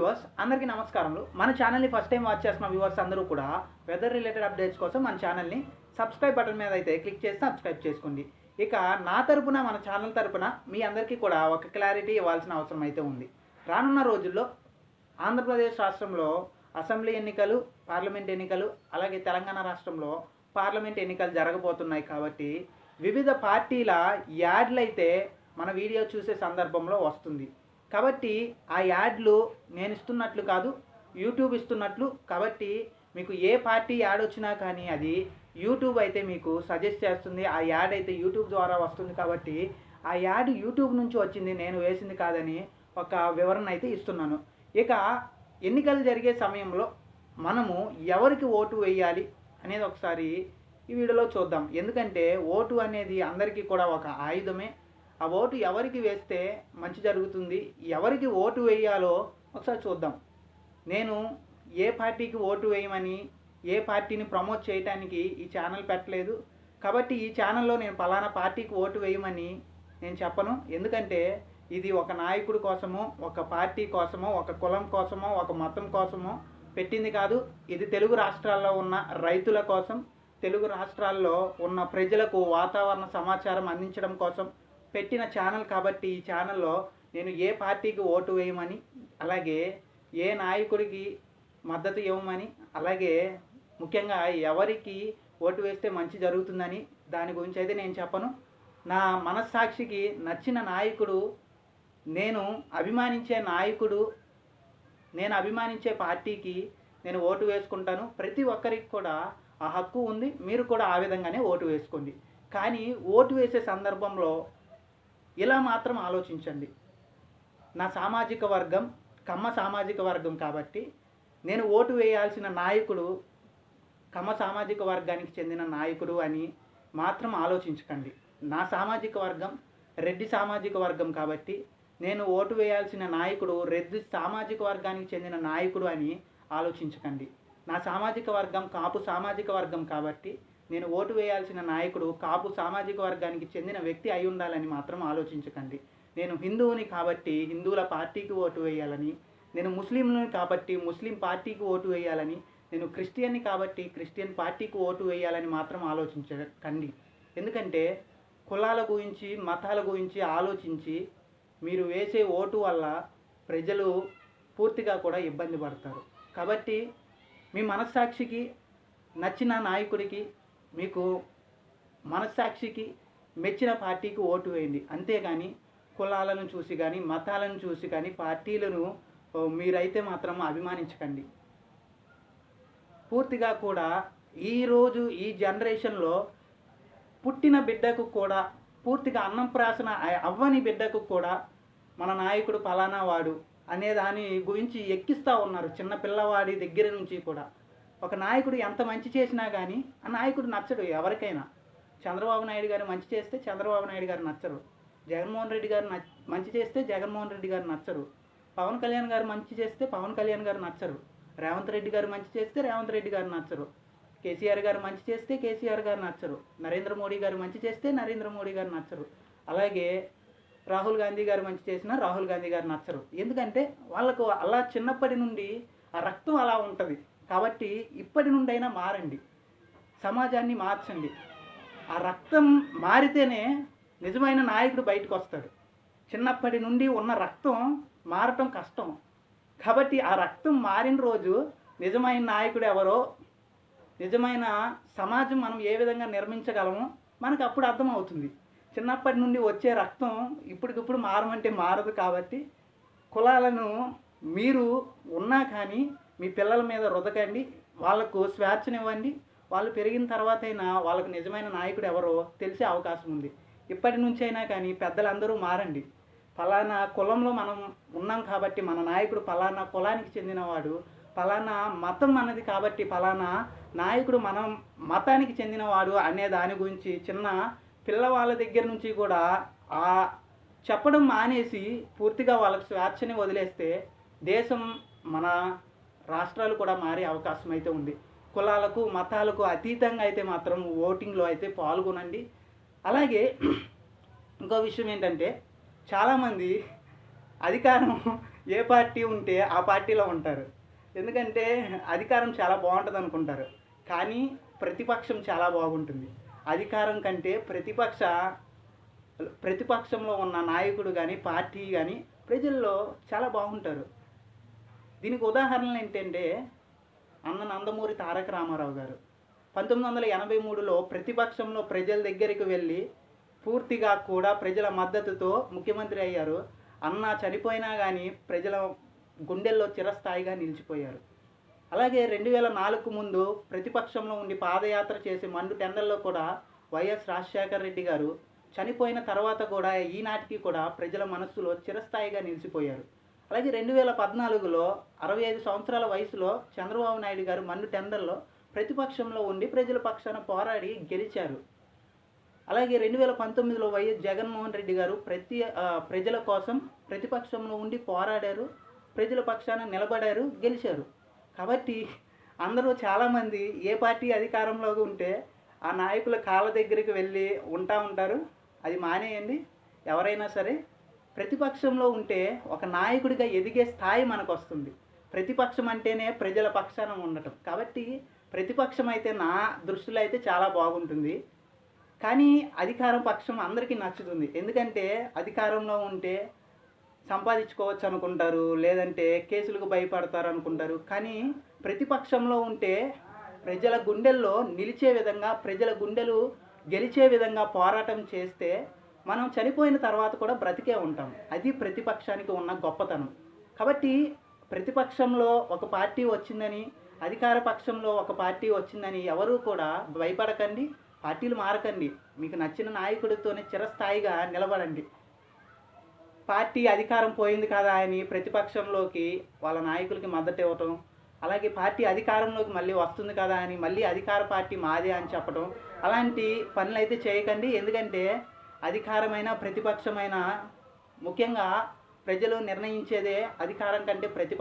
Viewers అందరికీ నమస్కారములు. మన ఛానల్ని ఫస్ట్ టైం వాచ్ చేస్తున్న వ్యూవర్స్ అందరూ కూడా వెదర్ రిలేటెడ్ అప్డేట్స్ కోసం మన ఛానల్ని సబ్స్క్రైబ్ బటన్ మీద అయితే క్లిక్ చేసి సబ్స్క్రైబ్ చేసుకోండి. ఇక నా తరపున మన ఛానల్ తరపున మీ అందరికీ కూడా ఒక క్లారిటీ ఇవ్వాల్సిన అవసరం అయితే ఉంది. రానున్న రోజుల్లో ఆంధ్రప్రదేశ్ రాష్ట్రంలో అసెంబ్లీ ఎన్నికలు పార్లమెంట్ ఎన్నికలు అలాగే తెలంగాణ రాష్ట్రంలో పార్లమెంట్ ఎన్నికలు జరగబోతున్నాయి కాబట్టి వివిధ పార్టీల యాడ్లు అయితే మన వీడియో చూసే సందర్భంలో వస్తుంది. కాబట్టి ఆ యాడ్లు నేను ఇస్తున్నట్లు కాదు యూట్యూబ్ ఇస్తున్నట్లు. కాబట్టి మీకు ఏ పార్టీ యాడ్ వచ్చినా కానీ అది యూట్యూబ్ అయితే మీకు సజెస్ట్ చేస్తుంది. ఆ యాడ్ అయితే యూట్యూబ్ ద్వారా వస్తుంది కాబట్టి ఆ యాడ్ యూట్యూబ్ నుంచి వచ్చింది నేను వేసింది కాదని ఒక వివరణ అయితే ఇస్తున్నాను. ఇక ఎన్నికలు జరిగే సమయంలో మనము ఎవరికి ఓటు వేయాలి అనేది ఒకసారి ఈ వీడియోలో చూద్దాం. ఎందుకంటే ఓటు అనేది అందరికీ కూడా ఒక ఆయుధమే. ఆ ఓటు ఎవరికి వేస్తే మంచి జరుగుతుంది ఎవరికి ఓటు వేయాలో ఒకసారి చూద్దాం. నేను ఏ పార్టీకి ఓటు వేయమని ఏ పార్టీని ప్రమోట్ చేయడానికి ఈ ఛానల్ పెట్టలేదు. కాబట్టి ఈ ఛానల్లో నేను పలానా పార్టీకి ఓటు వేయమని నేను చెప్పను. ఎందుకంటే ఇది ఒక నాయకుడి కోసమో ఒక పార్టీ కోసమో ఒక కులం కోసమో ఒక మతం కోసమో పెట్టింది కాదు. ఇది తెలుగు రాష్ట్రాల్లో ఉన్న రైతుల కోసం తెలుగు రాష్ట్రాల్లో ఉన్న ప్రజలకు వాతావరణ సమాచారం అందించడం కోసం పెట్టిన ఛానల్ కాబట్టి ఈ ఛానల్లో నేను ఏ పార్టీకి ఓటు వేయమని అలాగే ఏ నాయకుడికి మద్దతు ఇవ్వమని అలాగే ముఖ్యంగా ఎవరికి ఓటు వేస్తే మంచి జరుగుతుందని దాని గురించి అయితే నేను చెప్పను. నా మనస్సాక్షికి నచ్చిన నాయకుడు నేను అభిమానించే నాయకుడు నేను అభిమానించే పార్టీకి నేను ఓటు వేసుకుంటాను. ప్రతి ఒక్కరికి కూడా ఆ హక్కు ఉంది. మీరు కూడా ఆ విధంగానే ఓటు వేసుకోండి. కానీ ఓటు వేసే సందర్భంలో ఇలా మాత్రం ఆలోచించండి. నా సామాజిక వర్గం కమ్మ సామాజిక వర్గం కాబట్టి నేను ఓటు వేయాల్సిన నాయకుడు కమ్మ సామాజిక వర్గానికి చెందిన నాయకుడు అని మాత్రం ఆలోచించకండి. నా సామాజిక వర్గం రెడ్డి సామాజిక వర్గం కాబట్టి నేను ఓటు వేయాల్సిన నాయకుడు రెడ్డి సామాజిక వర్గానికి చెందిన నాయకుడు అని ఆలోచించకండి. నా సామాజిక వర్గం కాపు సామాజిక వర్గం కాబట్టి నేను ఓటు వేయాల్సిన నాయకుడు కాపు సామాజిక వర్గానికి చెందిన వ్యక్తి అయి ఉండాలని మాత్రం ఆలోచించకండి. నేను హిందువుని కాబట్టి హిందువుల పార్టీకి ఓటు వేయాలని నేను ముస్లింని కాబట్టి ముస్లిం పార్టీకి ఓటు వేయాలని నేను క్రిస్టియన్ని కాబట్టి క్రిస్టియన్ పార్టీకి ఓటు వేయాలని మాత్రం ఆలోచించకండి. ఎందుకంటే కులాల గురించి మతాల గురించి ఆలోచించి మీరు వేసే ఓటు వల్ల ప్రజలు పూర్తిగా కూడా ఇబ్బంది పడతారు. కాబట్టి మీ మనస్సాక్షికి నచ్చిన నాయకుడికి మీకు మనస్సాక్షికి మెచ్చిన పార్టీకి ఓటు వేయండి. అంతేగాని కులాలను చూసి కానీ మతాలను చూసి కానీ పార్టీలను మీరైతే మాత్రం అభిమానించకండి. పూర్తిగా కూడా ఈరోజు ఈ జనరేషన్లో పుట్టిన బిడ్డకు కూడా పూర్తిగా అన్నం ప్రాసన అవ్వని బిడ్డకు కూడా మన నాయకుడు ఫలానా వాడు అనే దాని గురించి ఎక్కిస్తూ ఉన్నారు చిన్న పిల్లవాడి దగ్గర నుంచి కూడా. ఒక నాయకుడు ఎంత మంచి చేసినా కానీ ఆ నాయకుడు నచ్చడు ఎవరికైనా. చంద్రబాబు నాయుడు గారు మంచి చేస్తే చంద్రబాబు నాయుడు గారు నచ్చరు. జగన్మోహన్ రెడ్డి గారు మంచి చేస్తే జగన్మోహన్ రెడ్డి గారు నచ్చరు. పవన్ కళ్యాణ్ గారు మంచి చేస్తే పవన్ కళ్యాణ్ గారు నచ్చరు. రేవంత్ రెడ్డి గారు మంచి చేస్తే రేవంత్ రెడ్డి గారు నచ్చరు. కేసీఆర్ గారు మంచి చేస్తే కేసీఆర్ గారు నచ్చరు. నరేంద్ర మోడీ గారు మంచి చేస్తే నరేంద్ర మోడీ గారు నచ్చరు. అలాగే రాహుల్ గాంధీ గారు మంచి చేసినా రాహుల్ గాంధీ గారు నచ్చరు. ఎందుకంటే వాళ్ళకు అలా చిన్నప్పటి నుండి ఆ రక్తం అలా ఉంటుంది. కాబట్టి ఇప్పటి నుండైనా మారండి. సమాజాన్ని మార్చండి. ఆ రక్తం మారితేనే నిజమైన నాయకుడు బయటకు వస్తాడు చిన్నప్పటి నుండి ఉన్న రక్తం మారటం కష్టం. కాబట్టి ఆ రక్తం మారిన రోజు నిజమైన నాయకుడు ఎవరో నిజమైన సమాజం మనం ఏ విధంగా నిర్మించగలమో మనకు అప్పుడు అర్థమవుతుంది. చిన్నప్పటి నుండి వచ్చే రక్తం ఇప్పటికిప్పుడు మారమంటే మారదు కాబట్టి కులాలను మీరు ఉన్నా కానీ మీ పిల్లల మీద రుదకండి వాళ్ళకు స్వేచ్ఛనివ్వండి. వాళ్ళు పెరిగిన తర్వాత అయినా వాళ్ళకు నిజమైన నాయకుడు ఎవరో తెలిసే అవకాశం ఉంది. ఇప్పటి నుంచి అయినా కానీ పెద్దలందరూ మారండి. ఫలానా కులంలో మనం ఉన్నాం కాబట్టి మన నాయకుడు ఫలానా కులానికి చెందినవాడు ఫలానా మతం అన్నది కాబట్టి ఫలానా నాయకుడు మనం మతానికి చెందినవాడు అనే దాని గురించి చిన్న పిల్లవాళ్ళ దగ్గర నుంచి కూడా ఆ చెప్పడం మానేసి పూర్తిగా వాళ్ళకు స్వేచ్ఛని వదిలేస్తే దేశం మన రాష్ట్రాలు కూడా మారే అవకాశం అయితే ఉంది. కులాలకు మతాలకు అతీతంగా అయితే మాత్రం ఓటింగ్లో అయితే పాల్గొనండి. అలాగే ఇంకో విషయం ఏంటంటే చాలామంది అధికారం ఏ పార్టీ ఉంటే ఆ పార్టీలో ఉంటారు. ఎందుకంటే అధికారం చాలా బాగుంటుంది అనుకుంటారు. కానీ ప్రతిపక్షం చాలా బాగుంటుంది. అధికారం కంటే ప్రతిపక్ష ప్రతిపక్షంలో ఉన్న నాయకుడు కానీ పార్టీ కానీ ప్రజల్లో చాలా బాగుంటారు. దీనికి ఉదాహరణలు ఏంటంటే అన్న నందమూరి తారక రామారావు గారు. పంతొమ్మిది వందల ఎనభై మూడులో ప్రతిపక్షంలో ప్రజల దగ్గరికి వెళ్ళి పూర్తిగా కూడా ప్రజల మద్దతుతో ముఖ్యమంత్రి అయ్యారు. అన్న చనిపోయినా కానీ ప్రజల గుండెల్లో చిరస్థాయిగా నిలిచిపోయారు. అలాగే రెండు వేల నాలుగు ముందు ప్రతిపక్షంలో ఉండి పాదయాత్ర చేసి మండు టెండర్లో కూడా వైఎస్ రాజశేఖర రెడ్డి గారు చనిపోయిన తర్వాత కూడా ఈనాటికి కూడా ప్రజల మనస్సులో చిరస్థాయిగా నిలిచిపోయారు. అలాగే రెండు వేల పద్నాలుగులో అరవై ఐదు సంవత్సరాల వయసులో చంద్రబాబు నాయుడు గారు మన్ను టెండర్లో ప్రతిపక్షంలో ఉండి ప్రజల పక్షాన పోరాడి గెలిచారు. అలాగే రెండు వేల పంతొమ్మిదిలో వైఎస్ జగన్మోహన్ రెడ్డి గారు ప్రతి ప్రజల కోసం ప్రతిపక్షంలో ఉండి పోరాడారు ప్రజల పక్షాన నిలబడారు గెలిచారు. కాబట్టి అందరూ చాలామంది ఏ పార్టీ అధికారంలో ఉంటే ఆ నాయకుల కాళ్ళ దగ్గరికి వెళ్ళి ఉంటా ఉంటారు. అది మానేయండి. ఎవరైనా సరే ప్రతిపక్షంలో ఉంటే ఒక నాయకుడిగా ఎదిగే స్థాయి మనకు వస్తుంది ప్రతిపక్షం అంటేనే ప్రజల పక్షాన ఉండటం. కాబట్టి ప్రతిపక్షం అయితే నా దృష్టిలో అయితే చాలా బాగుంటుంది. కానీ అధికారం పక్షం అందరికీ నచ్చుతుంది. ఎందుకంటే అధికారంలో ఉంటే సంపాదించుకోవచ్చు అనుకుంటారు లేదంటే కేసులకు భయపడతారు అనుకుంటారు. కానీ ప్రతిపక్షంలో ఉంటే ప్రజల గుండెల్లో నిలిచే విధంగా ప్రజల గుండెలు గెలిచే విధంగా పోరాటం చేస్తే మనం చనిపోయిన తర్వాత కూడా బ్రతికే ఉంటాం. అది ప్రతిపక్షానికి ఉన్న గొప్పతనం. కాబట్టి ప్రతిపక్షంలో ఒక పార్టీ వచ్చిందని అధికార పక్షంలో ఒక పార్టీ వచ్చిందని ఎవరూ కూడా భయపడకండి పార్టీలు మారకండి. మీకు నచ్చిన నాయకుడితోనే చిరస్థాయిగా నిలబడండి. పార్టీ అధికారం పోయింది కదా అని ప్రతిపక్షంలోకి వాళ్ళ నాయకులకి మద్దతు ఇవ్వటం అలాగే పార్టీ అధికారంలోకి మళ్ళీ వస్తుంది కదా అని మళ్ళీ అధికార పార్టీ మాదే అని చెప్పడం అలాంటి పనులు అయితే చేయకండి. ఎందుకంటే అధికారమైన ప్రతిపక్షమైన ముఖ్యంగా ప్రజలు నిర్ణయించేదే అధికారం కంటే ప్రతిపక్షం.